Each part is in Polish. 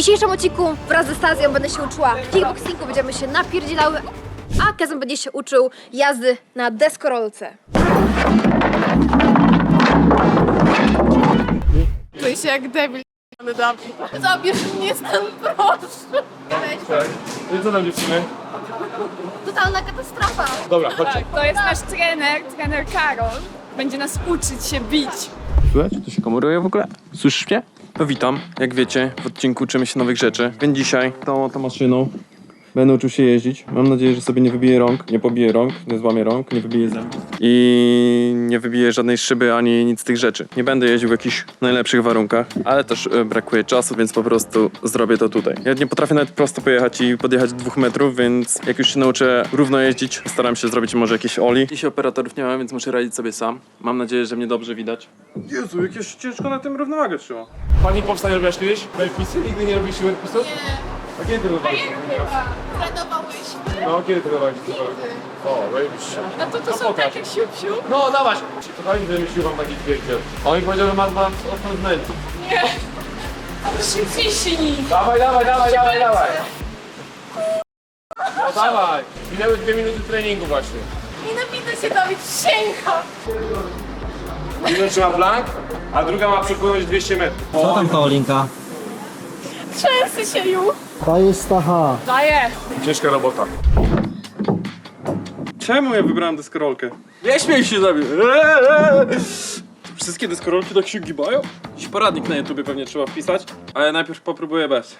dzisiejszym odcinku wraz ze Stazją będę się uczyła kickboxingu, będziemy się napierdzielały, a Kazem będzie się uczył jazdy na deskorolce. Czuję się jak debil. Zabierz mnie stąd, proszę. I co tam dziewczyny? Totalna katastrofa. Dobra, chodźcie. Tak, to jest nasz trener, trener Karol. Będzie nas uczyć się bić. Słychać? To się komoruje w ogóle? Słyszysz mnie? To witam. Jak wiecie, w odcinku uczymy się nowych rzeczy. Więc dzisiaj tą maszyną będę uczył się jeździć. Mam nadzieję, że sobie nie wybiję rąk, nie pobiję rąk, nie złamię rąk, nie wybiję zębów. I nie wybiję żadnej szyby ani nic z tych rzeczy. Nie będę jeździł w jakichś najlepszych warunkach, ale też e, brakuje czasu, więc po prostu zrobię to tutaj. Ja nie potrafię nawet prosto pojechać i podjechać dwóch metrów, więc jak już się nauczę równo jeździć, staram się zrobić może jakieś oli. Dzisiaj operatorów nie mam, więc muszę radzić sobie sam. Mam nadzieję, że mnie dobrze widać. Jezu, jakieś ciężko na tym równowagę trzyma. Pani powstanie robiłaś kiedyś? Werpisy? Nigdy nie robiliście werpisów? Nie, A kiedy trenowałeś? trenowałeś. No, kiedy trenowałeś? O, robisz. No to to są pokaż. takie siup-siup. No, dawać! Kochani wymyślił wam taki dźwiękiem. On mi powiedział, że ma dwa oszczędności. Nie. Szybciej silnik. Dawaj, dawaj, dawaj, dawaj, dawaj! No dawaj! Minęły dwie minuty treningu właśnie. Nienawidzę się Dawid, sięga. Jedna trzyma flank, a druga ma przepłynąć 200 metrów. Co tam Paulinka? Trzęsy się już. To jest Stacha. Daję. Ciężka robota. Czemu ja wybrałem deskorolkę? Nie śmiej się za mnie! Eee! Wszystkie deskorolki tak się gibają? Jakiś poradnik na YouTube pewnie trzeba wpisać, ale najpierw popróbuję bez.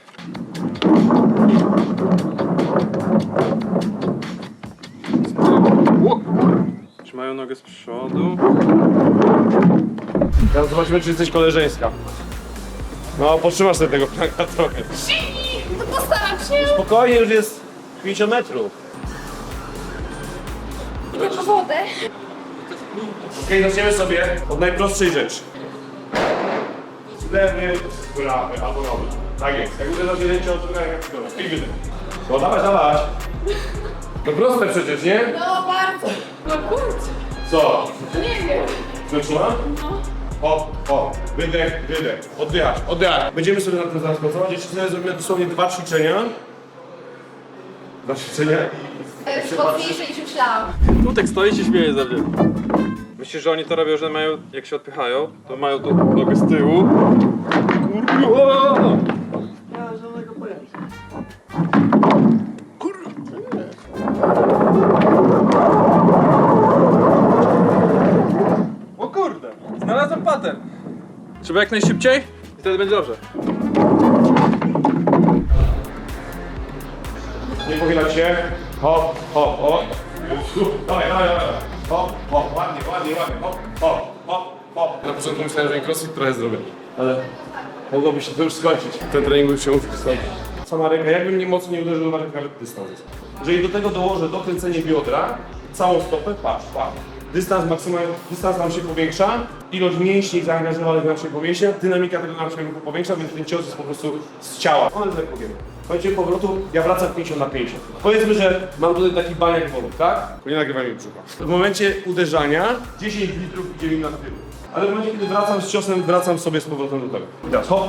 Trzymają nogę z przodu. Teraz zobaczymy, czy jesteś koleżeńska. No, potrzymasz sobie tego flanka trochę. Postaram się. Spokojnie, już jest 50 metrów. Idę po wodę. Okej, zaczniemy sobie od najprostszej rzeczy. Lewy, prawy albo nowy. Tak jest. Jak uderzasz jeden cios, druga jak dobra. I wydech. No dawaj, dawaj. To proste przecież, nie? No bardzo. No kurczę. Co? Nie wiem. Zaczyna? No. Hop, hop, wydech, wydech. Oddychać, oddychać. Będziemy sobie na tym zaraz pracować. Jeszcze sobie zrobimy dosłownie dwa ćwiczenia. Dwa ćwiczenia i... To jest łatwiejsze niż myślałam. Tutek stoi i się śmieje ze mnie. Myślisz, że oni to robią, że mają, jak się odpychają, to mają tu nogę z tyłu. Trzeba jak najszybciej i wtedy będzie dobrze. Nie pochylać się. Hop, hop, hop. Dawaj, dawaj, dawaj. Hop, hop, ładnie, ładnie, ładnie. Hop, hop, hop, hop. Na początku myślałem, że crossfit trochę zrobię, ale mogłoby się to już skończyć. Ten trening już się musi skończyć. Sama ręka, jakbym nie mocno nie uderzył, nawet nawet dystans jest. Jeżeli do tego dołożę dokręcenie biodra, całą stopę, patrz, patrz. Dystans maksymalny, dystans nam się powiększa, ilość mięśni zaangażowanych nam się powiększa, dynamika tego naszego ruchu powiększa, więc ten cios jest po prostu z ciała. Ale tak powiem. Momencie powrotu ja wracam 50 na 50. Powiedzmy, że mam tutaj taki baniak wody, tak? Nie nagrywam mi brzucha. W momencie uderzania 10 litrów idzie mi na tył. Ale w momencie, kiedy wracam z ciosem, wracam sobie z powrotem do tego. I teraz hop.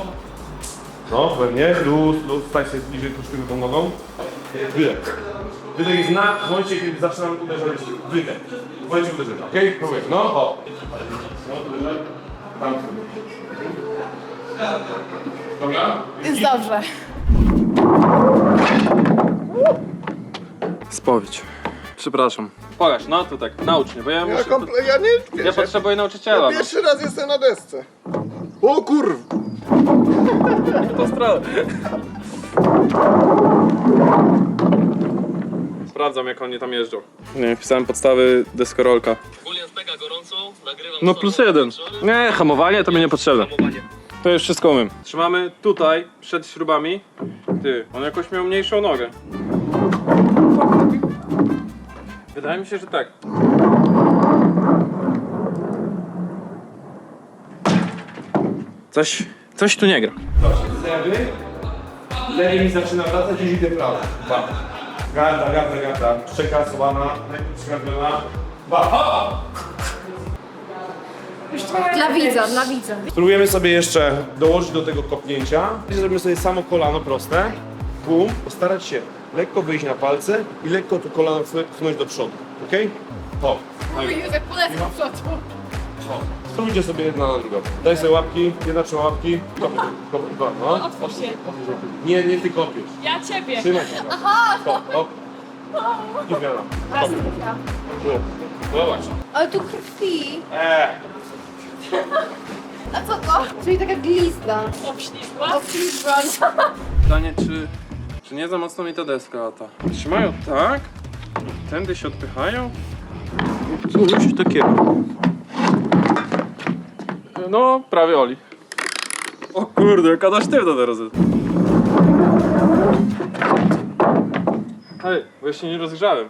No, pewnie, luz, luz, stań się bliżej troszkę tą nogą. Wydech. Wydech jest na w momencie, kiedy zaczynam uderzać. Wydech. W momencie uderzenia, okej? Okay? Próbuję. No, uderzaj. Tam. Dobra? Jest dobrze. Spowiedź. Przepraszam. Pokaż, no to tak, naucz mnie, bo ja Ja, muszę... komple- ja nie Ja wiesz, potrzebuję nauczyciela. no. Pierwszy raz jestem na desce. O kurw! To stronę. Sprawdzam jak oni tam jeżdżą. Nie, wpisałem podstawy deskorolka. No plus jeden. Nie, hamowanie to mi nie potrzebne. To już wszystko umiem. Trzymamy tutaj, przed śrubami. Ty, on jakoś miał mniejszą nogę. Wydaje mi się, że tak. Coś, coś tu nie gra. Lewy. Lewy mi zaczyna wracać i idę prawo. Garda, garda, garda. Skrępiona. Dwa. Hop! Dla widza, dla widza. Spróbujemy sobie jeszcze dołożyć do tego kopnięcia. Zrobimy sobie samo kolano proste. Bum. Postarać się lekko wyjść na palce i lekko tu kolano pchnąć do przodu. Ok? Hop. Józef, polecam do przodu. hop. Spróbujcie sobie jedna na drugą. Daj sobie łapki, jedna trzyma łapki. Kopnij, kopnij, dwa, no. Otwórz się. Nie, nie ty kopiesz. Ja ciebie. Trzymaj się. Hop, hop. I zmiana. Hop. Tu. Zobacz. Ale tu krwi. Eee. A co to? Czyli taka glizda. Obślizgła. Obślizgła. Pytanie, czy, czy nie za mocno mi ta deska lata? Trzymają tak? Tędy się odpychają? Coś takiego. No, prawie Oli. O kurde, jaka ta sztywna teraz jest. Ej, bo się nie rozgrzałem.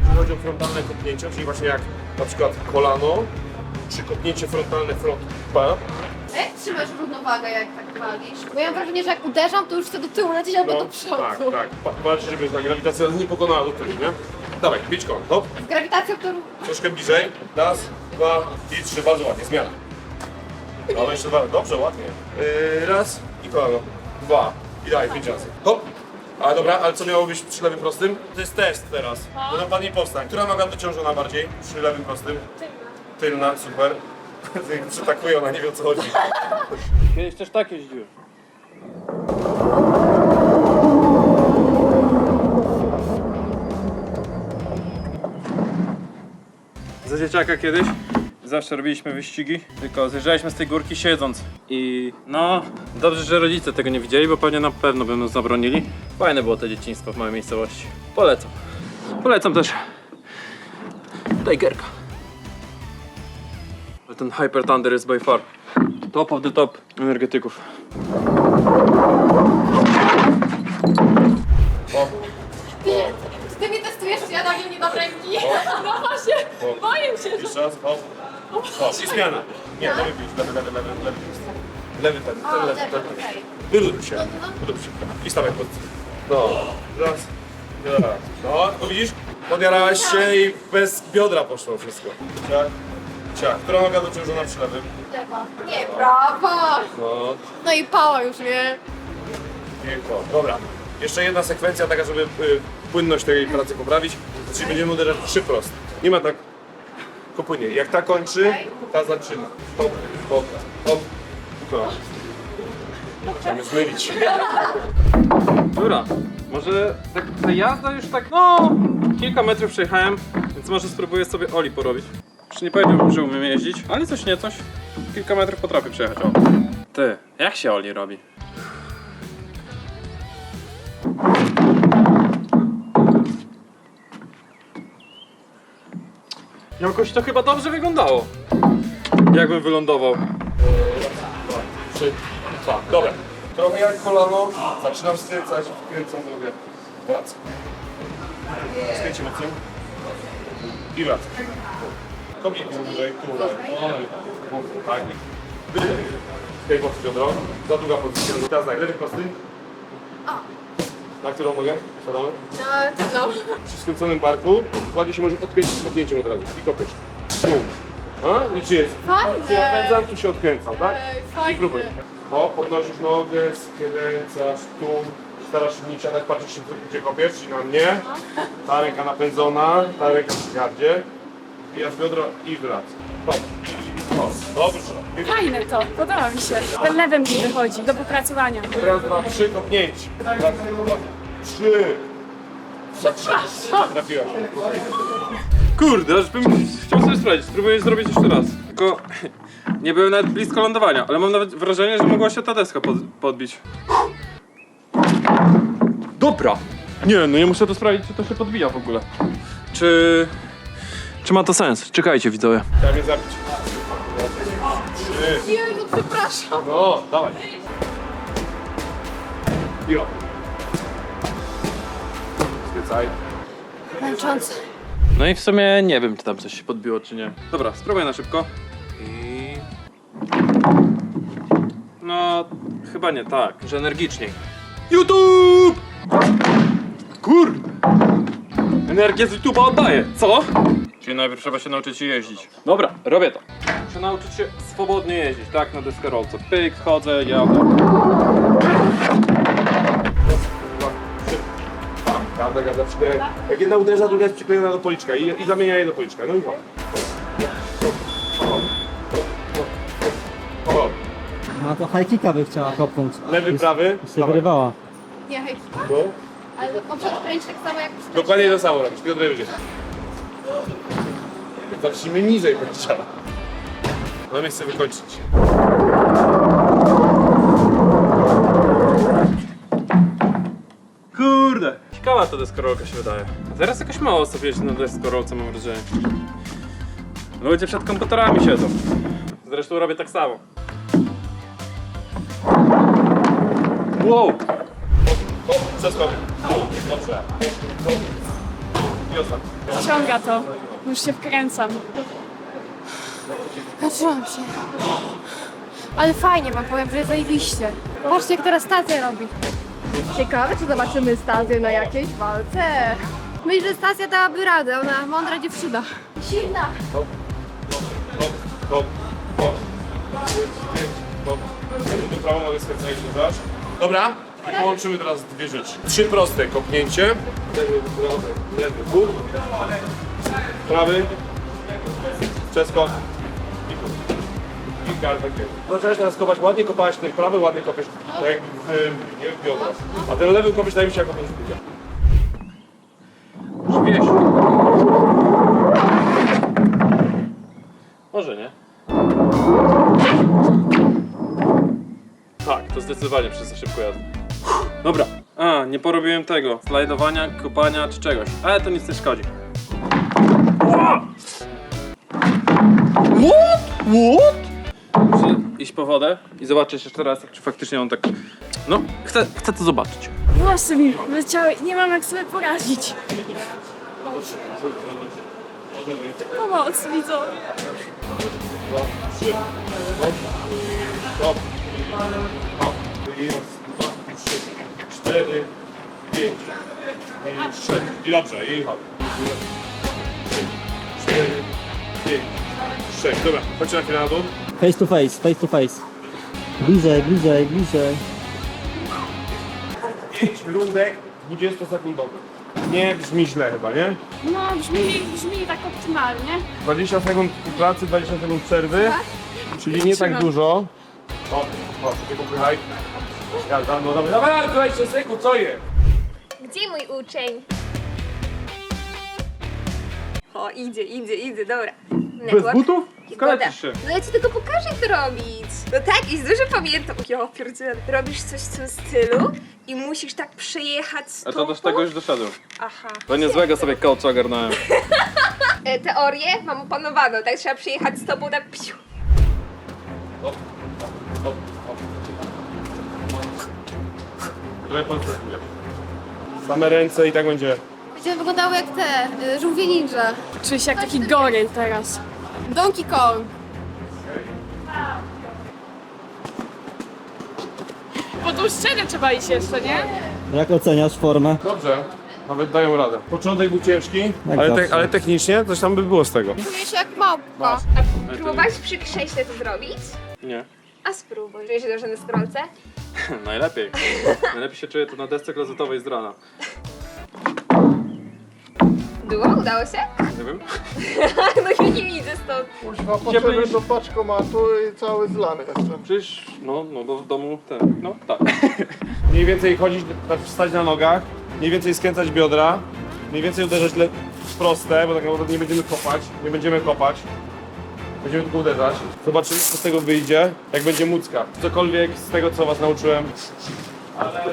Jeśli chodzi o frontalne kopnięcia, czyli właśnie jak na przykład kolano, czy kopnięcie frontalne front P, A jak trzymasz równowagę, jak tak walisz? Bo ja mam wrażenie, że jak uderzam, to już chcę do tyłu lecieć albo do przodu. tak, tak. Pa- Walczyć, żeby ta grawitacja nie pokonała do tyłu, nie? Dawaj, bić kon, hop, Z grawitacją to... troszkę bliżej. Raz, dwa i trzy, bardzo ładnie, zmiana. No jeszcze dwa, dobrze, ładnie. Yy, raz i kolano. Dwa. I daj, pięć razy. Hop. A dobra, ale co miało być przy lewym prostym? To jest test teraz. Bo tam padnie powstań. Która noga dociążona bardziej przy lewym prostym? Tylna. Tylna, super. Przytakuje, ona nie wie o co chodzi. Kiedyś też tak jeździłem. Za dzieciaka kiedyś zawsze robiliśmy wyścigi, tylko zjeżdżaliśmy z tej górki siedząc. I no, dobrze, że rodzice tego nie widzieli, bo pewnie na pewno by nas zabronili. Fajne było to dzieciństwo w małej miejscowości. Polecam. Polecam też Tigerka. Ale ten Hyper Thunder jest by far top of the top energetyków. Ty mnie testujesz, czy ja dam nie dam ręki? No właśnie, boję się, że... Jeszcze raz, hop. Hop. I zmiana. Nie, lewy bić, lewy, lewy, lewy, lewy. Lewy ten, ten lewy, ten. Wyrób się, wyrób się. I stawaj pod... No, raz, raz. No, to widzisz? Podjarałeś się i bez biodra poszło wszystko. Ciach, ciach. Która noga dociążona przy lewym? Nie, prawa. No, No i pała już, nie? piękno. Dobra. Jeszcze jedna sekwencja taka, żeby y, płynność tej pracy poprawić. Czyli będziemy uderzać trzy proste. Nie ma tak kopłynie. Jak ta kończy, ta zaczyna. Hop, hop, hop. No. Musimy zmylić. Dobra, może tak ta jazda już tak, no, kilka metrów przejechałem, więc może spróbuję sobie Oli porobić. Jeszcze nie powiedziałbym, że umiem jeździć, ale coś nie coś, kilka metrów potrafię przejechać, o. Ty, jak się Oli robi? Jakoś to chyba dobrze wyglądało. Jakbym wylądował. Trzy, dwa. Dobra. Trochę jak kolano. Zaczynam skręcać, wkręcam nogę. Wracam. Skręcie mocno. I wracam. Tu wyżej, tu wyżej. No, Tak. Wyżej. Okej, mocno biodro. Za długa pozycja. Teraz tak, lewy prosty. Na którą nogę? Siadamy. No. Przy skręconym barku ładnie się może odkręcić z kopnięciem od razu. I kopiesz. Bum. A? I czy jest? Tu się Fajne. tu się odkręcam, tak? Ej, I fajne. próbuj. O, podnosisz nogę, skręcasz tu, starasz się siadać, patrzysz się gdzie kopiesz, czyli na mnie. Ta ręka napędzona, ta ręka w gardzie. I ja z biodro i wrac. Hop. Dobrze. Fajne to, podoba mi się. Ten lewym mi wychodzi do popracowania. Raz, dwa, trzy, kopnięć. Raz, dwa, trzy. Trafiłaś. Kurde, aż bym chciał sobie sprawdzić. Spróbuję zrobić jeszcze raz. Tylko nie byłem nawet blisko lądowania, ale mam nawet wrażenie, że mogła się ta deska pod, podbić. Dobra! Nie, no ja muszę to sprawdzić, czy to się podbija w ogóle. Czy... Czy ma to sens? Czekajcie, widzowie. Trzeba mnie zabić. Trzy. Jezu, przepraszam. No, dawaj. Jo. Skręcaj. Męczące. No i w sumie nie wiem, czy tam coś się podbiło, czy nie. Dobra, spróbuję na szybko. I... No, chyba nie tak, że energiczniej. YouTube! Kur! Energię z YouTube'a oddaję, co? Czyli najpierw trzeba się nauczyć jeździć. Dobra, robię to. Muszę nauczyć się swobodnie jeździć, tak? Na deskorolce. Pyk, chodzę, jadę. Gada, gada, cztery. Jak jedna uderza, druga jest przyklejona do policzka i, i zamienia je do policzka. No i. O, No to high kicka by chciała kopnąć. lewy, prawy. Wyrywała. Nie, hej. No. Ale on kręci tak samo jak Dokładnie to samo robisz, tylko wyżej. Zacznijmy niżej powiedziała. No mnie chcę wykończyć. Kurde! Ciekawa ta deskorolka się wydaje. A teraz jakoś mało osób jeździ na deskorolce, mam wrażenie. Ludzie przed komputerami siedzą. Zresztą robię tak samo. Wow! Przeskok. Dobrze. I ostatni. Ciąga to. Już się wkręcam. Zaczęłam się. Ale fajnie wam powiem, że zajebiście. Patrzcie jak teraz Stacja robi. Ciekawe, czy zobaczymy Stację na jakiejś walce. Myślę, że Stacja dałaby radę, ona mądra dziewczyna. Silna. Hop, hop, hop. Zaś. Dobra, i połączymy teraz dwie rzeczy. Trzy proste, kopnięcie. Lewy, prawy, lewy. Prawy. Przeskok. I bóg. I takie. Zaczynać teraz kopać ładnie, kopałeś ten prawy, ładnie kopiesz tak jak w, nie, w. A ten lewy kopiesz, się jak kopiesz w. Wieś. Może nie. Tak, to zdecydowanie przez za szybko jazdę. Dobra. A, nie porobiłem tego. Slajdowania, kopania czy czegoś. Ale to nic nie szkodzi. What? What? Muszę iść po wodę i zobaczyć jeszcze raz, czy faktycznie on tak... No, chcę, chcę to zobaczyć. Włosy mi leciały i nie mam jak sobie poradzić. Pomoc, widzą. Stop. Hop. Raz, dwa, trzy, cztery, pięć, i sześć. I dobrze, i hop. Pięć, sześć. Dobra, chodźcie na chwilę na dół. Face to face, face to face. Bliżej, bliżej, bliżej. Pięć rundek 20 sekundowych. Nie brzmi źle chyba, nie? No, brzmi, brzmi tak optymalnie. 20 sekund pracy, 20 sekund przerwy. Czyli nie tak Trzymam. dużo. Hop, hop, nie popychaj. Ja, no dobra, dawaj, 20 sekund, co je? Gdzie mój uczeń? O, idzie, idzie, idzie, dobra. Bez butów? Skaleczysz się. No ja ci tylko pokażę, jak to robić. No tak, i dużo pamiętam. Jo, pierdzielę. Robisz coś w tym stylu i musisz tak przejechać A stopą. to do tego już doszedłem. Aha. To niezłego sobie coacha ogarnąłem. E, teorię mam opanowaną, tak trzeba przejechać stopą tak psiu. Trochę. Same ręce i tak będzie. Wyglądały jak te, y, żółwie ninja. Czuję się jak taki goryl teraz. Donkey Kong. Po ścianę trzeba iść jeszcze, nie? Jak oceniasz formę? Dobrze, nawet dają radę. Początek był ciężki, ale, zawsze. te, ale technicznie coś tam by było z tego. Czuję się jak małpka. Próbowałeś przy krześle to zrobić? Nie. A spróbuj. Czujesz się dobrze na scrollce? Najlepiej. Najlepiej się czuję to na desce klozetowej z rana. Było? Udało się? Nie wiem. no ja nie widzę stąd. Kuźwa, poszedłem do paczkomatu i cały zlany jestem. Przecież, no, no bo w domu ten, no tak. Mniej więcej chodzić, tak stać na nogach, mniej więcej skręcać biodra, mniej więcej uderzać le- proste, bo tak naprawdę nie będziemy kopać, nie będziemy kopać. Będziemy tylko uderzać. Zobaczymy, co z tego wyjdzie, jak będzie mucka. Cokolwiek z tego, co was nauczyłem. Ale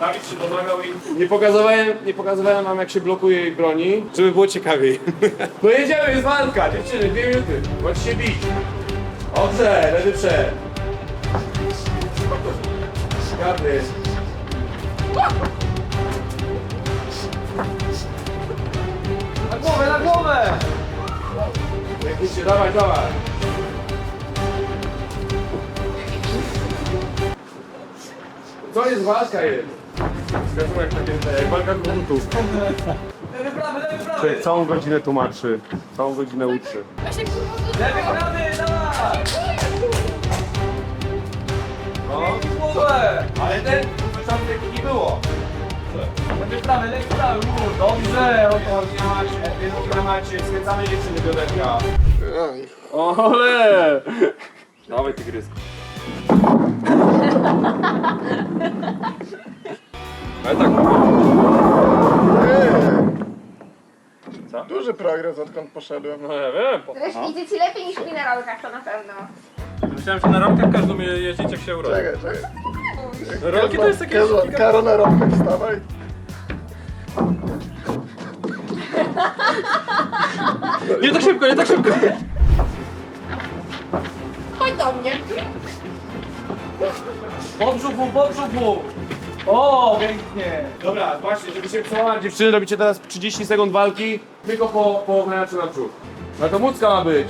Dawid się domagał i nie pokazywałem, nie pokazywałem wam, jak się blokuje jej broni, żeby było ciekawiej. no jedziemy, jest walka, dziewczyny, dwie minuty. Bądź się bić. Dobrze, lewy przed. Garny. Na głowę, na głowę! dawaj, dawaj. koniec walka jest. Gatunek takie, jak walka kontów. Całą godzinę tłumaczy, całą godzinę uczy. Ale ten początek nie było. Lewy, prawy, lewy, prawy, mur. Dobrze, oto nie macie, nie macie, skręcamy dziewczyny bioderka. Ej, Ole! Dawaj tygrysku. Ale tak, Duży progres odkąd poszedłem. no ja wiem. Po... Zresztą idzie ci lepiej niż mi na rolkach, to na pewno. Myślałem, że na ramkach każdy umie jeździć jak się urodzi. Czekaj, czekaj. Rolki to jest takie... Karo- Karo na rąbkę wstawaj. Nie tak szybko, nie tak szybko. Chodź do mnie. Po brzuchu, po brzuchu. O, pięknie. Dobra, właśnie, żeby się przełamać dziewczyny, robicie teraz 30 sekund walki, tylko po, po ognęciu na brzuch. No to mucka ma być.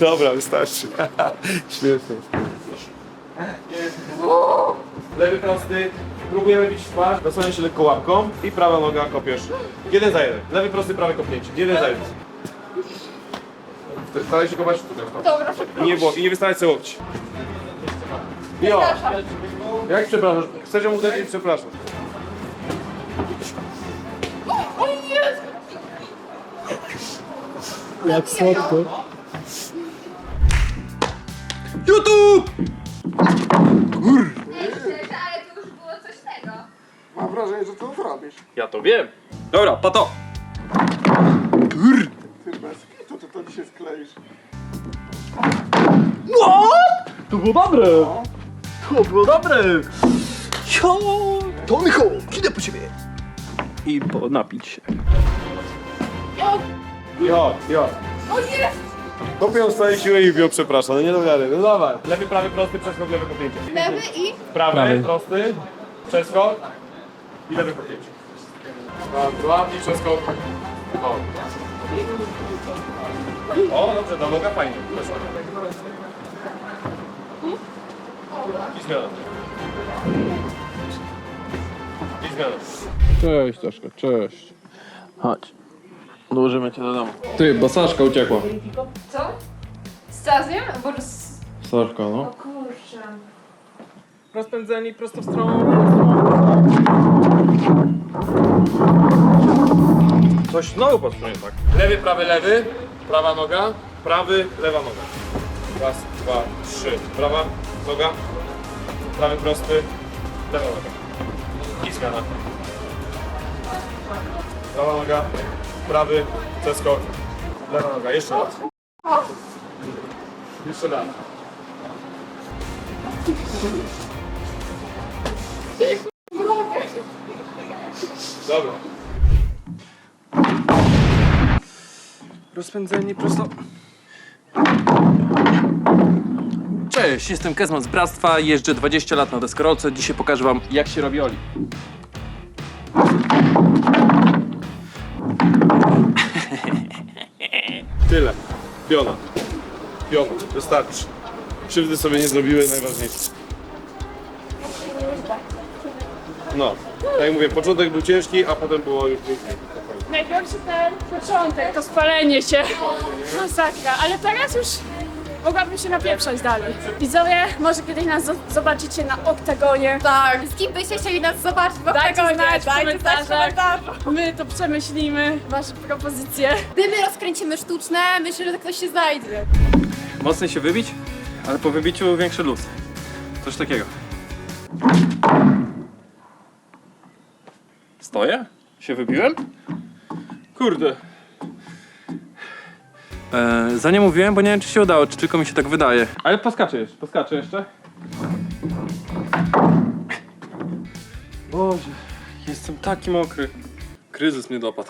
Dobra, wystarczy. Śmiesznie. Lewy prosty, próbujemy bić w twarz, zasłania się lekko łapką i prawa noga kopiesz. Jeden za jeden. Lewy prosty, prawy kopnięcie. Jeden za jeden. Staraj się kopać tutaj. Dobra, I nie, było, I nie wystawiać sobie łokci. Jo. Jak przepraszasz? Chcecie mu uderzyć? Przepraszam. Jak słodko. YouTube! Ale to już było coś tego. Mam wrażenie, że to zrobisz. Ja to wiem. Dobra, pato. To dzisiaj skleisz. To było dobre. To było dobre. Jo. To Michał, idę po ciebie. I po napić się. Jo, jo. Kopią swoje siły i bią przepraszam. No nie do wiary. No dawaj. Lewy, prawy, prosty, przeskok, lewy kopnięcie. lewy i... Prawy, Prawy. prosty, przeskok i lewy kopnięcie. Raz, dwa i przeskok. O. O, dobrze, do noga fajnie. Weszła. I zmiana. I zmiana. Cześć, Staszka, cześć. Chodź. Odłożymy cię do domu. Ty, bo Saszka uciekła. Co? Stazjem? Bo... z- Saszka, no. Kurczę. Rozpędzeni prosto w stronę. Coś znowu patrzę tak. Lewy, prawy, lewy. Prawa noga. Prawy, lewa noga. Raz, dwa, trzy. Prawa noga. Prawy prosty. Lewa noga. I zmiana. Prawa noga. Prawy. Przeskok. Lewa noga. Jeszcze raz. Jeszcze raz. Dobra. Rozpędzeni prosto. Cześć, jestem Kezman z Bractwa, jeżdżę 20 lat na deskorolce. Dzisiaj pokażę wam jak się robi oli. Tyle. Piona. Piona. Wystarczy. Krzywdy sobie nie zrobiły, najważniejsze. No. Tak jak mówię, początek był ciężki, a potem było już pięknie. Najgorszy ten początek, to spalenie się. Masakra, ale teraz już mogłabym się napieprzać dalej. Widzowie, może kiedyś nas zo- zobaczycie na oktagonie. Tak. Z kim byście chcieli nas zobaczyć w Dajcie oktagonie? znać w Dajcie znać w komentarzach. My to przemyślimy, wasze propozycje. Dymy rozkręcimy sztuczne, myślę, że ktoś się znajdzie. Mocniej się wybić, ale po wybiciu większy luz. Coś takiego. Stoję? Się wybiłem? Kurde. E, za nie mówiłem, bo nie wiem czy się udało, czy tylko mi się tak wydaje. Ale poskaczę jeszcze, poskaczę jeszcze. Boże, jestem taki mokry. Kryzys mnie dopadł.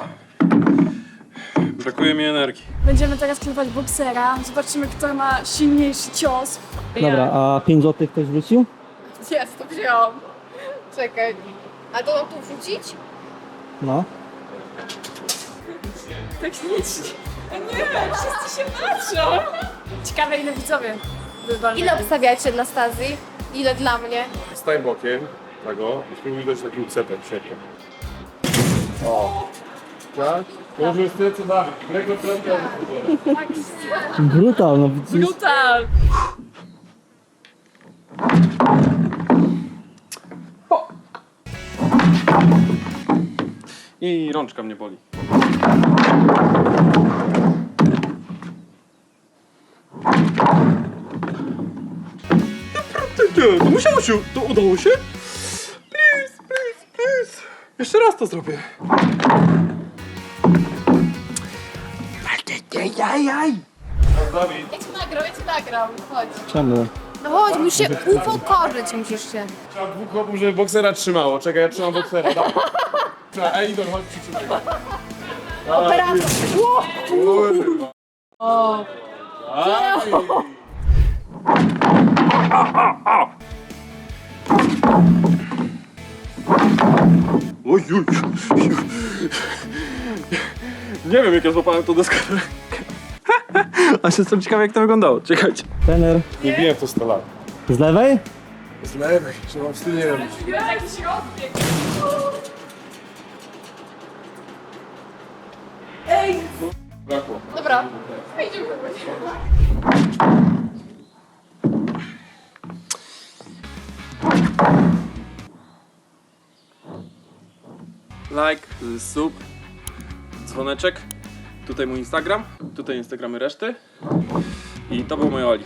Brakuje mi energii. Będziemy teraz krywać boksera, zobaczymy kto ma silniejszy cios. Dobra, a 5 złotych ktoś wrócił? Jest, to wziąłam. Czekaj. A to mam tu wrzucić? No. Technicznie. Nie, wszyscy się patrzą. Ciekawe ile widzowie wybrali. Ile obstawiacie dla Stazji? Ile dla mnie? Staj bokiem, tego, i spróbuj dać taki ucepek, siedem. O. Tak? To może jest tyle co. Rekord robił. Brutal, no Brutal. I rączka mnie boli. Nie, to udało się? Please, please, please. Jeszcze raz to zrobię. Ajajaj. Ja cię nagrał, ja cię nagrał. Chodź. Czemu? No chodź, musisz się upokorzyć, musisz się. trzeba dwóch chłopów, żeby boksera trzymało. Czekaj, ja trzymam boksera. Dawaj. Trzeba- Ej, Idol, chodź przytrzymaj. Operator. Kurwa. Aj. Oj, oj. Nie wiem, jak ja złapałem tą deskę. A jestem ciekawy jak to wyglądało. Czekajcie. Trener. Nie biję w to 100 lat. Z lewej? Z lewej, trzeba wstyd nie robić. Rozbieg. Brakło. Dobra. Like, sub, dzwoneczek. Tutaj mój Instagram, tutaj Instagramy reszty. I to był mój Oli.